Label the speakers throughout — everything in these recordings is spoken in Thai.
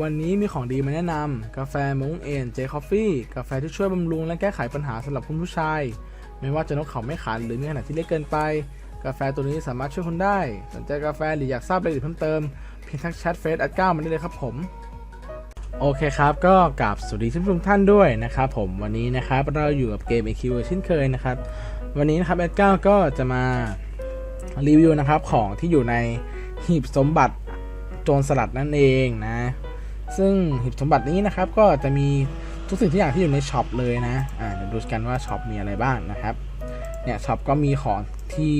Speaker 1: วันนี้มีของดีมาแนะนำกาแฟมงเอ็นเจคอฟฟี่กาแฟที่ช่วยบำรุงและแก้ไขปัญหาสำหรับคุณผู้ชาย ไม่ว่าจะนกเขาไม่ขันหรือมีขนาดที่เล็กเกินไป กาแฟตัวนี้สามารถช่วยคุณได้ สนใจกาแฟหรืออยากทราบรายละเอียดเพิ่มเติมเพียงทักแชทเฟซแอดเก้ามาได้เลยครับผม โอเคครับก็กราบสวัสดีทุกท่านด้วยนะครับผมวันนี้นะครับเราอยู่กับเกม AQ เช่นเคยนะครับ วันนี้นะครับแอดเก้าก็จะมารีวิวนะครับของที่อยู่ในหีบสมบัติโจรสลัดนั่นเองนะ ซึ่งหีบสมบัตินี้นะครับก็จะมีทุกสิ่งทุกอย่างที่อยู่ในช็อปเลยนะอ่าเดี๋ยวดูกันว่าช็อปมีอะไรบ้างนะครับเนี่ยช็อปก็มีของที่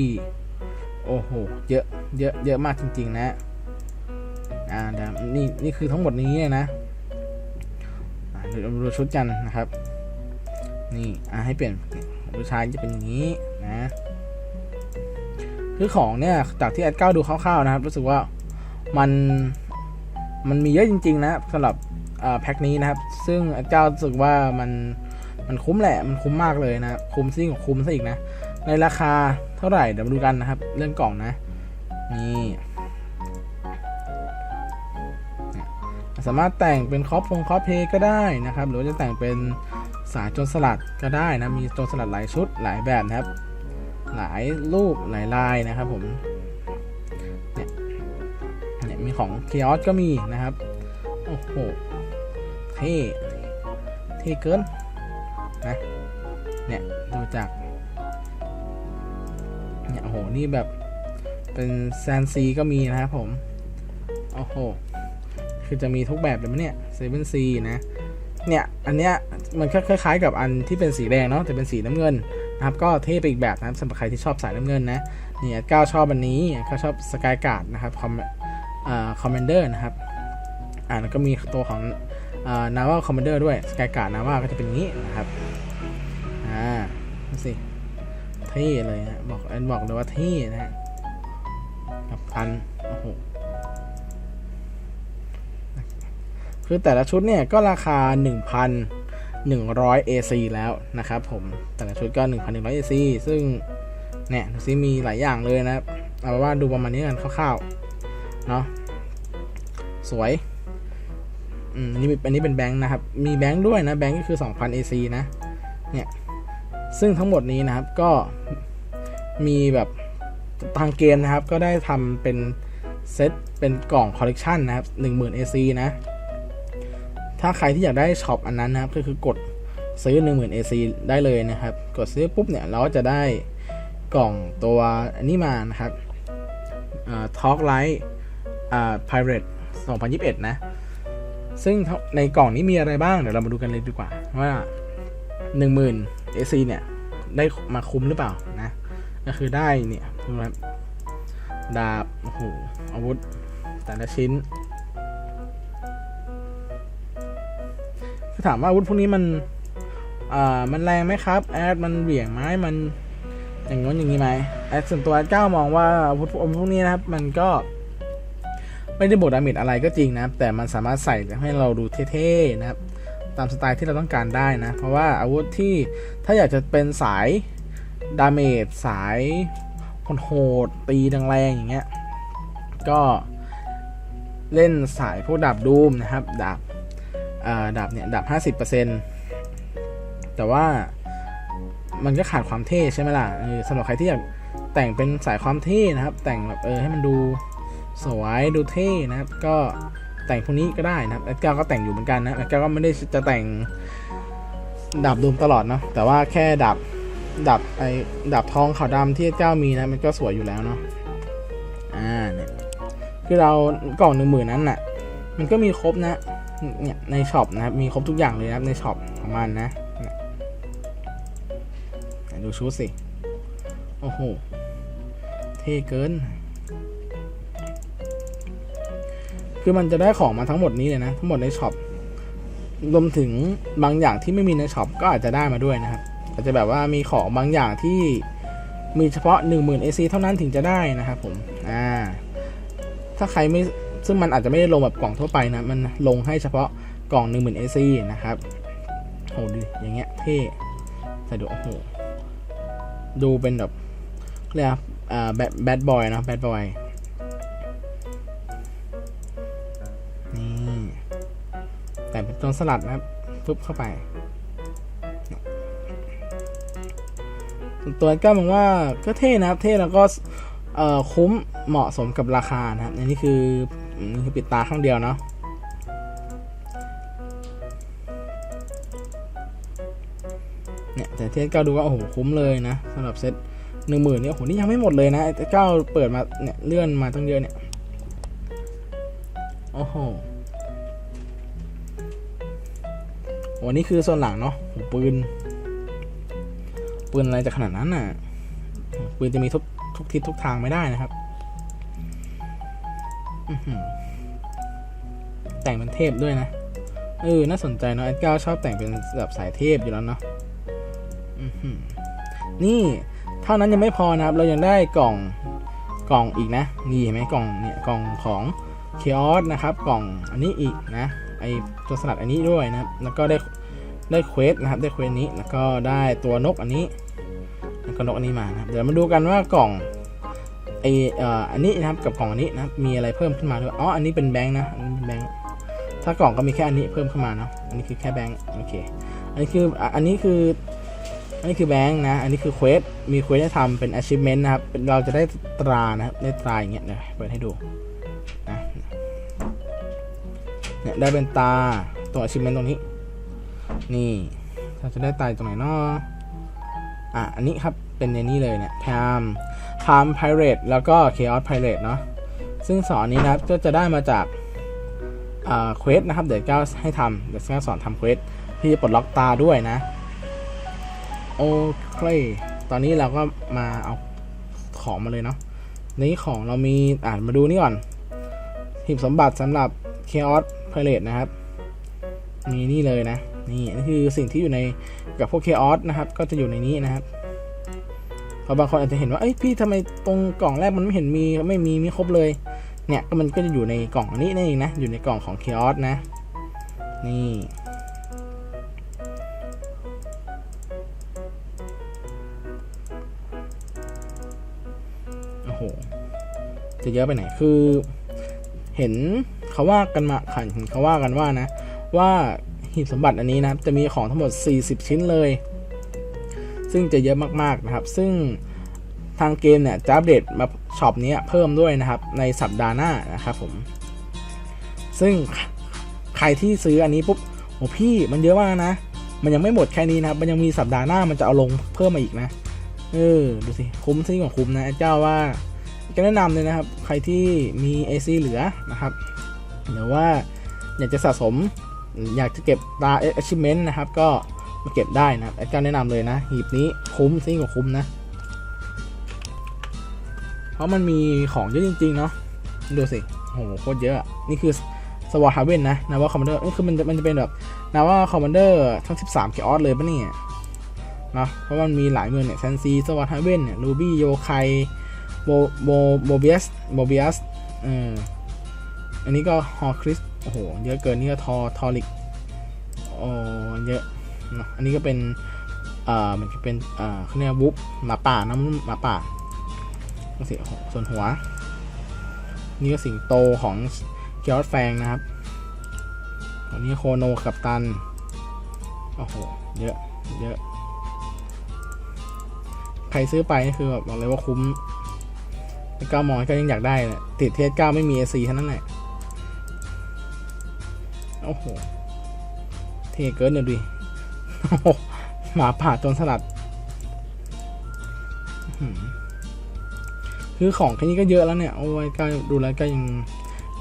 Speaker 1: โอ้โหเยอะเยอะเยอะมากจริง ๆ นะอ่าเดี๋ยวนี่นี่คือทั้งหมดนี้เลยนะอ่าเดี๋ยวเราดูชุดกันนะครับ นี่อ่าให้เปลี่ยนผู้ชายจะเป็นอย่างนี้นะคือของเนี่ยจากที่แอดเก้าดูคร่าวๆนะครับ รู้สึกว่ามัน มันมีเยอะจริง ๆ นะสำหรับแพ็คนี้นะครับ ซึ่งเก้ารู้สึกว่ามันมันคุ้มแหละ มันคุ้มมากเลยนะ คุ้มซิ่งกว่าคุ้มซะอีกนะ ในราคาเท่าไหร่เดี๋ยวมาดูกันนะครับ เรื่องกล่องนะ นี่สามารถแต่งเป็นคอปพงคอปเพก็ได้นะครับ หรือจะแต่งเป็นสายโจนสลัดก็ได้นะ มีโจนสลัดหลายชุดหลายแบบนะครับ หลายรูปหลายลายนะครับผม ของเคียอสก็มีนะครับ โอ้โห เท่เท่เกิน นะ เนี่ย ดูจาก เนี่ยโอ้โห นี่แบบ เป็นแซนซีก็มีนะครับผม โอ้โห คือจะมีทุกแบบเลยมั้ยเนี่ยเซเว่นซีนะ เนี่ย อันเนี้ย มันคล้ายๆกับอันที่เป็นสีแดงเนาะ แต่เป็นสีน้ำเงินนะครับ ก็เท่ไปอีกแบบนะครับสำหรับใครที่ชอบสายน้ำเงินนะเนี่ยก้าวชอบอันนี้ก็ชอบสกายการ์ดนะครับคอม คอมเมนเดอร์นะครับอ่าแล้วก็มีตัวของนาวาคอมเมนเดอร์ด้วยสกายการ์ดนาวาก็จะเป็นงนี้นะครับอ่าดูสิเท่เลยนะบอกอันบอกเลยว่าเท่นะฮะกับพันโอ้โหคือแต่ละชุดเนี่ยก็ราคา 1,100 AC แล้วนะครับผมแต่ละชุดก็ 1,100 AC ซึ่งเนี่ยดูซิมีหลายอย่างเลยนะครับเอาว่าดูประมาณนี้กันคร่าวๆ เนาะสวยอืมอันนี้มีอันนี้เป็นแบงค์นะครับ มีแบงค์ด้วยนะ แบงค์ก็คือ 2,000 AC นะ เนี่ย ซึ่งทั้งหมดนี้นะครับ ก็มีแบบทางเกมนะครับ ก็ได้ทำเป็นเซต เป็นกล่องคอลเลกชันนะครับ 10,000 AC นะ ถ้าใครที่อยากได้ช็อปอันนั้นนะครับ ก็คือกดซื้อ 10,000 AC ได้เลยนะครับ กดซื้อปุ๊บเนี่ย เราก็จะได้กล่องตัวอันนี้มานะครับทอล์กไลท์ อ่า Pirate 2021 นะ ซึ่งในกล่องนี้มีอะไรบ้าง เดี๋ยวเรามาดูกันเลยดีกว่า ว่า 10,000 AC เนี่ย ได้มาคุ้มหรือเปล่านะ ก็คือได้เนี่ยดูนะครับดาบ โอ้โห อาวุธ แต่ละชิ้นคือถามว่าอาวุธพวกนี้มันอ่ามันแรงไหมครับ แอด มันเหวี่ยงไหมมัน อย่างง้นอย่างนี้ไหมแอดส่วนตัวแอดก้ามองว่าอาวุธพวกนี้นะครับ มันก็ ไม่ได้บดดาเมจอะไรก็จริงนะแต่มันสามารถใส่ให้เราดูเท่ๆนะครับ ตามสไตล์ที่เราต้องการได้นะ เพราะว่าอาวุธที่ถ้าอยากจะเป็นสายดาเมจสายโหดตีแรงๆอย่างเงี้ยก็เล่นสายพวกดาบดูมนะครับดาบอ่าดาบเนี่ยดาบ 50%แต่ว่ามันก็ขาดความเท่ใช่ไหมล่ะเออสำหรับใครที่อยากแต่งเป็นสายความเท่นะครับ แต่งแบบเออให้มันดู สวยดูเท่นะครับ ก็แต่งพวกนี้ก็ได้นะครับแอดก้าก็แต่งอยู่เหมือนกันนะแอดก้าก็ไม่ได้จะแต่งดาบดูมตลอดเนาะแต่ว่าแค่ดาบดาบไอ้ดาบทองขาวดำที่แอดก้ามีนะมันก็สวยอยู่แล้วเนาะอ่าเนี่ยคือเรากล่องหนึ่งหมื่นนั้นน่ะ มันก็มีครบนะเนี่ยในช็อปนะครับมีครบทุกอย่างเลยนะครับในช็อปของมันนะดูชุดสิ โอ้โห เท่เกิน คือมันจะได้ของมาทั้งหมดนี้เลยนะ ทั้งหมดในช็อปรวมถึงบางอย่างที่ไม่มีในช็อปก็อาจจะได้มาด้วยนะครับ อาจจะแบบว่ามีของบางอย่างที่มีเฉพาะ 10,000 AC เท่านั้นถึงจะได้นะครับผม อ่า ถ้าใครไม่ ซึ่งมันอาจจะไม่ได้ลงแบบกล่องทั่วไปนะ มันลงให้เฉพาะกล่อง 10,000 AC นะครับโหดูอย่างเงี้ยเท่ใส่ดูโอ้โห ดูเป็นแบบเรียกอ่าแบดแบดบอยนะแบดบอย งเป็นโจรสลัดนะครับปุ๊บเข้าไปส่วนตัวก็มองว่าก็เท่นะครับ เท่แล้วก็เอ่อคุ้มเหมาะสมกับราคานะครับอันนี้คือนี่คือปิดตาข้างเดียวเนาะเนี่ยแต่เทสเก้าดูว่าโอ้โหคุ้มเลยนะสำหรับเซตหนึ่งหมื่นเนี่ยโอ้โหนี่ยังไม่หมดเลยนะเก้าเปิดมาเนี่ยเลื่อนมาตั้งเยอะเนี่ยโอ้โห วันนี้คือส่วนหลังเนาะปืน ปืนอะไรจะขนาดนั้นน่ะ ปืนจะมีทุกทุกทิศทุกทางไม่ได้นะครับแต่งเป็นเทพด้วยนะ เออ น่าสนใจเนาะไอ้เก้าชอบแต่งเป็นแบบสายเทพอยู่แล้วเนาะนี่ เท่านั้นยังไม่พอนะครับ เรายังได้กล่องกล่องอีกนะ นี่เห็นไหมกล่องเนี่ยกล่องของเคออสนะครับ กล่องอันนี้อีกนะ ไอตัวสลัดอันนี้ด้วยนะครับ แล้วก็ได้ได้เควสนะครับ ได้เควสนี้ แล้วก็ได้ตัวนกอันนี้ แล้วก็นกอันนี้มานะครับ เดี๋ยวมาดูกันว่ากล่องไอเอ่ออันนี้นะครับ กับกล่องอันนี้นะครับ มีอะไรเพิ่มขึ้นมาด้วย อ๋อ อันนี้เป็นแบงค์นะอันนี้เป็นแบงค์ ถ้ากล่องก็มีแค่อันนี้เพิ่มขึ้นมาเนาะ อันนี้คือแค่แบงค์ โอเค อันนี้คือ อันนี้คือ อันนี้คือแบงค์นะ อันนี้คือเควส มีเควสให้ทำเป็น achievement นะครับเป็นเราจะได้ตรานะครับ ได้ตราอย่างเงี้ยเดี๋ยวเปิดให้ดู เนี่ยได้เป็นตาตัว achievement ตรงนี้ นี่เราจะได้ตายตรงไหนเนาะอะอันนี้ครับเป็นในนี้เลยเนี่ยพามพามไพเรตแล้วก็ chaos pirate เนาะซึ่งสอนนี้นะครับก็จะได้มาจากอ่าเควสนะครับ เดี๋ยวก้าให้ทำเดี๋ยวก้าสอนทำเควสที่จะปลดล็อกตาด้วยนะโอเคตอนนี้เราก็มาเอาของมาเลยเนาะในนี้ของเรามีอ่านมาดูนี่ก่อนหีบสมบัติสำหรับ chaos pirate นะครับมีนี่เลยนะนี่นี่คือสิ่งที่อยู่ในกับพวก chaos นะครับ ก็จะอยู่ในนี้นะครับเพราะบางคนอาจจะเห็นว่าเอ้ยพี่ทำไมตรงกล่องแรกมันไม่เห็นมีไม่มีไม่ครบเลยเนี่ยก็มันก็จะอยู่ในกล่องอันนี้นั่นเองนะอยู่ในกล่องของ chaos นะนี่โอ้โหจะเยอะไปไหนคือเห็น เขาว่ากันมาค่ะเห็นเขาว่ากันว่านะ ว่าหีบสมบัติอันนี้นะครับจะมีของทั้งหมด 40 ชิ้นเลย ซึ่งจะเยอะมากๆนะครับ ซึ่งทางเกมเนี่ยจะอัปเดตมาช็อปนี้เพิ่มด้วยนะครับ ในสัปดาห์หน้านะครับผม ซึ่งใครที่ซื้ออันนี้ปุ๊บโอ้พี่มันเยอะมากนะ มันยังไม่หมดแค่นี้นะครับ มันยังมีสัปดาห์หน้ามันจะเอาลงเพิ่มมาอีกนะ เออดูสิคุ้มซิ่งของคุ้มนะเจ้าว่าก็แนะนำเลยนะครับ ใครที่มี AC เหลือนะครับ หรือว่าอยากจะสะสม อยากจะเก็บตา achievement นะครับ ก็มาเก็บได้นะครับไอ้เจ้าแนะนำเลยนะ หีบนี้คุ้มซิ่งของคุ้มนะ เพราะมันมีของเยอะจริง ๆ เนาะดูสิโหโคตรเยอะ นี่คือสวอตฮาเวนนะนะว่าคอมมานเดอร์คือมันจะมันจะเป็นแบบนะว่าคอมมานเดอร์ทั้ง 13 เกออสเลยปะเนี่ยนะเพราะมันมีหลายเมืองเนี่ยแซนซีสวอตฮาเวนเนี่ยลูบี้โยไคโบโบโบเบียสโบเบียสเออ อันนี้ก็ฮอคริสโอ้โห เยอะเกินนี่ก็ทอทอริกโอ้เยอะนะอันนี้ก็เป็นเอ่อมันจะเป็นเอ่อเขาเรียกวุบหมาป่าน้ำหมาป่าก็สิโอ้โหส่วนหัว นี่ก็สิงโตของเกียร์แฟงนะครับอันนี้โคโนกับตันโอ้โหเยอะเยอะใครซื้อไปนี่คือแบบบอกเลยว่าคุ้มเก้ามองก็ยังอยากได้เลยติดเทสเก้าไม่มีเอซีเท่านั้นแหละ โอ้โห เทเกินเลยดิหมาป่าจนสลัด คือของแค่นี้ก็เยอะแล้วเนี่ย โอ้ยก็ดูแล้วก็ยัง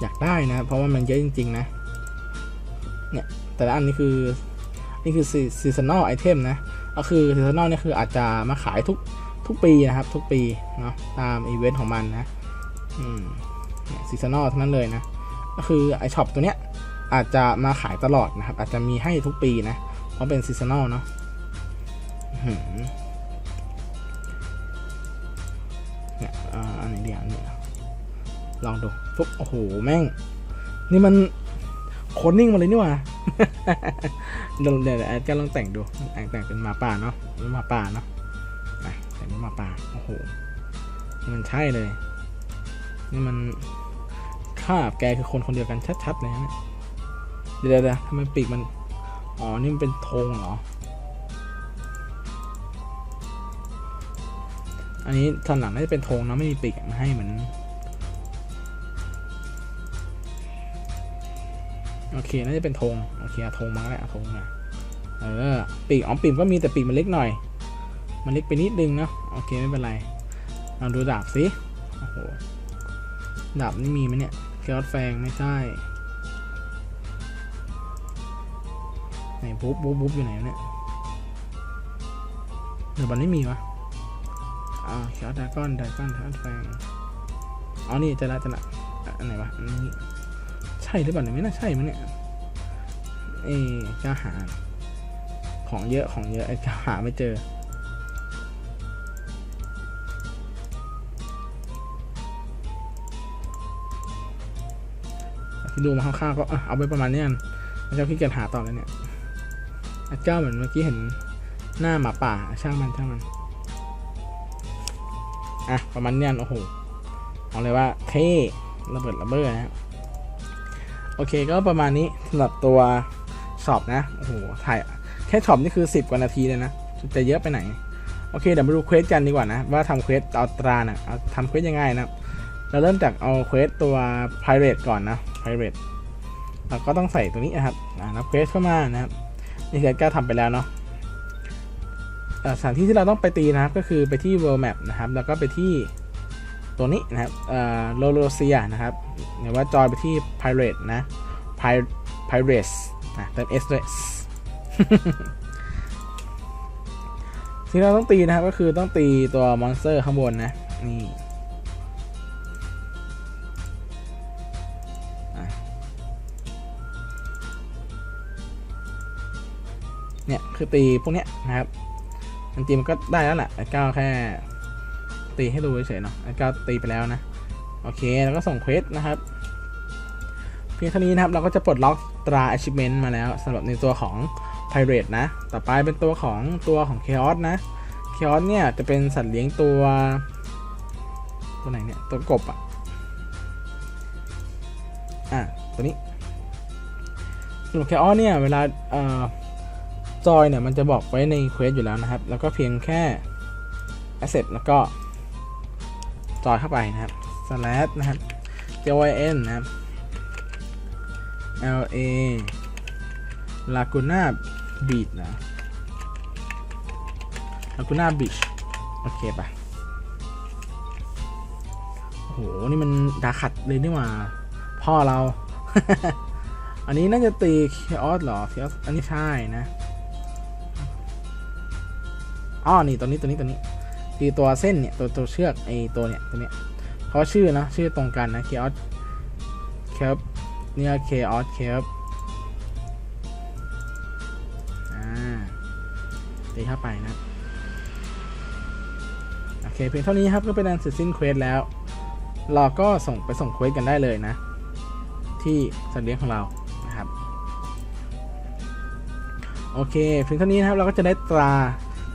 Speaker 1: อยากได้นะ เพราะว่ามันเยอะจริง ๆ นะ เนี่ย แต่ละอันนี้คือ นี่คือซีซันอลไอเทมนะ ก็คือซีซันอลนี่คืออาจจะมาขายทุกทุกปีนะครับ ทุกปีเนาะตามอีเวนต์ของมันนะ อืมซีซันอลทั้งนั้นเลยนะ ก็คือไอช็อปตัวเนี้ย อาจจะมาขายตลอดนะครับ อาจจะมีให้ทุกปีนะ เพราะเป็นซีซันอลเนาะอะอหือเนี่ยอ,อันไหนี้เดียวนนี้ลองดูปุ๊บโอ้โห แม่ง นี่มันโคดนิ่งมาเลยนี่ว่าเดี๋ยวเดี๋ยวแอดก็ลองแต่งดู แต่งแต่งเป็นหมาป่าเนาะหมาป่าเนาะอะแต่งเป็นหมาป่าโอ้โหนี่มันใช่เลย นี่มันข้าบแกคือคนคนเดียวกันชัดๆเลยนะ เดี๋ยวเดี๋ยวทำไมปีกมัน อ๋อ นี่มันเป็นธงเหรอ อันนี้ตอนหลังน่าจะเป็นธงนะไม่มีปีกมาให้เหมือน โอเค น่าจะเป็นธง โอเคเอธงมาแล้วเอธงมาเออ ปีกอ๋อปีกก็มีแต่ปีกมันเล็กหน่อย มันเล็กไปนิดนึงเนาะ โอเค ไม่เป็นไรลองดูดาบสิ โอ้โห ดาบนี่มีไหมเนี่ยเคออสแฟงไม่ใช่ บุ๊บบุ๊บบุ๊บอยู่ไหนเนี่ยเดี๋ยวมันไม่มีวะอ่าเคออสดากอนดากอนเคออสแฟงอ๋อนี่จะละจะละอันไหนวะอันนี้ใช่หรือเปล่าเนี่ยไม่น่าใช่มั้งเนี่ยเอ๊ะจะหา ของเยอะของเยอะไอ้จะหาไม่เจอดูมาคร่าวๆก็เอาไปประมาณนี้กันแล้วเจ้าขี้เกียจหาต่อแล้วเนี่ย อาเจ้าเหมือนเมื่อกี้เห็นหน้าหมาป่าช่างมันช่างมัน อะ ประมาณนี้นโอ้โหเอาเลยว่าเท่ระเบิดระเบ้อนะโอเคก็ประมาณนี้สำหรับตัวช็อปนะโอ้โหถ่ายแค่ช็อปนี่คือ 10 กว่านาทีเลยนะจะเยอะไปไหน โอเคเดี๋ยวมาดูเควสกันดีกว่านะ ว่าทำเควสเอาตรานะเอาทำเควสยังไงนะเราเริ่มจากเอาเควสตัว pirate ก่อนนะ pirate เราก็ต้องใส่ตัวนี้นะครับอ่านับเควสเข้ามานะครับ นี่คือก้าทำไปแล้วเนาะสถานที่ที่เราต้องไปตีนะครับก็คือไปที่ world map นะครับ แล้วก็ไปที่ตัวนี้นะครับเอ่อโลโลเซียนะครับหรือว่าจอยไปที่ pirate นะ Pir- pirates นะเติม s ด้วยที่เราต้องตีนะครับก็คือต้องตีตัวมอนสเตอร์ข้างบนนะ นี่ เนี่ยคือตีพวกเนี้ยนะครับจริงๆมันก็ได้แล้วแหละไอ้ก้าวแค่ ตีให้ดูเฉยๆเนาะไอ้ก้าวตีไปแล้วนะ โอเคแล้วก็ส่งเควสนะครับ เพียงเท่านี้นะครับเราก็จะปลดล็อกตรา achievement มาแล้วสำหรับในตัวของ pirate นะ ต่อไปเป็นตัวของตัวของ chaos นะ chaos เนี่ยจะเป็นสัตว์เลี้ยงตัวตัวไหนเนี่ยตัวกบอะอะตัวนี้ส่วน chaos เนี่ยเวลาเอ่อ จอยเนี่ยมันจะบอกไว้ในเควสอยู่แล้วนะครับ แล้วก็เพียงแค่ asset แล้วก็จอยเข้าไปนะครับ slash นะครับ join นะครับ la laguna beach นะ laguna beach โอเคปะโอ้โห นี่มันดาขัดเลยนี่หว่า พ่อเรา อันนี้น่าจะตีเคออสหรอเคออสอันนี้ใช่นะ อ๋อนี่ตัวนี้ตัวนี้ตัวนี้คือตัวเส้นเนี่ยตัวตัวเชือกไอตัวเนี่ยตัวเนี้ยเพราะชื่อนะชื่อตรงกันนะเคออสเคปเนี่ยเคออสเคปอ่าตีเข้าไปนะโอเคเพียงเท่านี้ครับก็เป็นอันเสร็จสิ้นเควสแล้ว เราก็ส่งไปส่งเควสกันได้เลยนะ ที่สัตว์เลี้ยงของเรานะครับ โอเคเพียงเท่านี้นะครับเราก็จะได้ตรา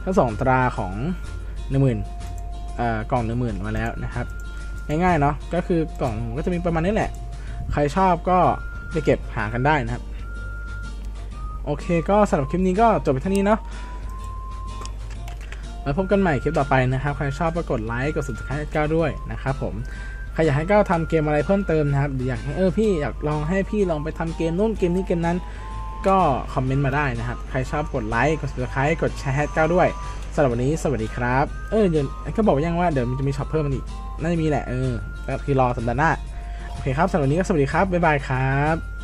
Speaker 1: ทั้งสองตราของหนึ่งหมื่นกล่องหนึ่งหมื่นมาแล้วนะครับง่ายๆเนาะก็คือกล่องก็จะมีประมาณนี้แหละ ใครชอบก็ไปเก็บหากันได้นะครับ โอเคก็สำหรับคลิปนี้ก็จบไปเท่านี้เนาะแล้วพบกันใหม่คลิปต่อไปนะครับ ใครชอบก็กดไลค์กด subscribe ก้าด้วยนะครับผมใครอยากให้ก้าวทำเกมอะไรเพิ่มเติมนะครับหรืออยากให้เออพี่อยากลองให้พี่ลองไปทำเกมนู่นเกมนี้เกมนั้น ก็คอมเมนต์มาได้นะครับ ใครชอบกดไลค์ กด subscribe กดแชร์ให้ก้าวด้วยสำหรับวันนี้สวัสดีครับ เออเดี๋ยวก็บอกยังว่าเดี๋ยวมันจะมีช็อปเพิ่มมันอีก น่าจะมีแหละ เออก็คือรอสัปดาห์หน้า โอเคครับสำหรับวันนี้ก็สวัสดีครับ บ๊ายบายครับ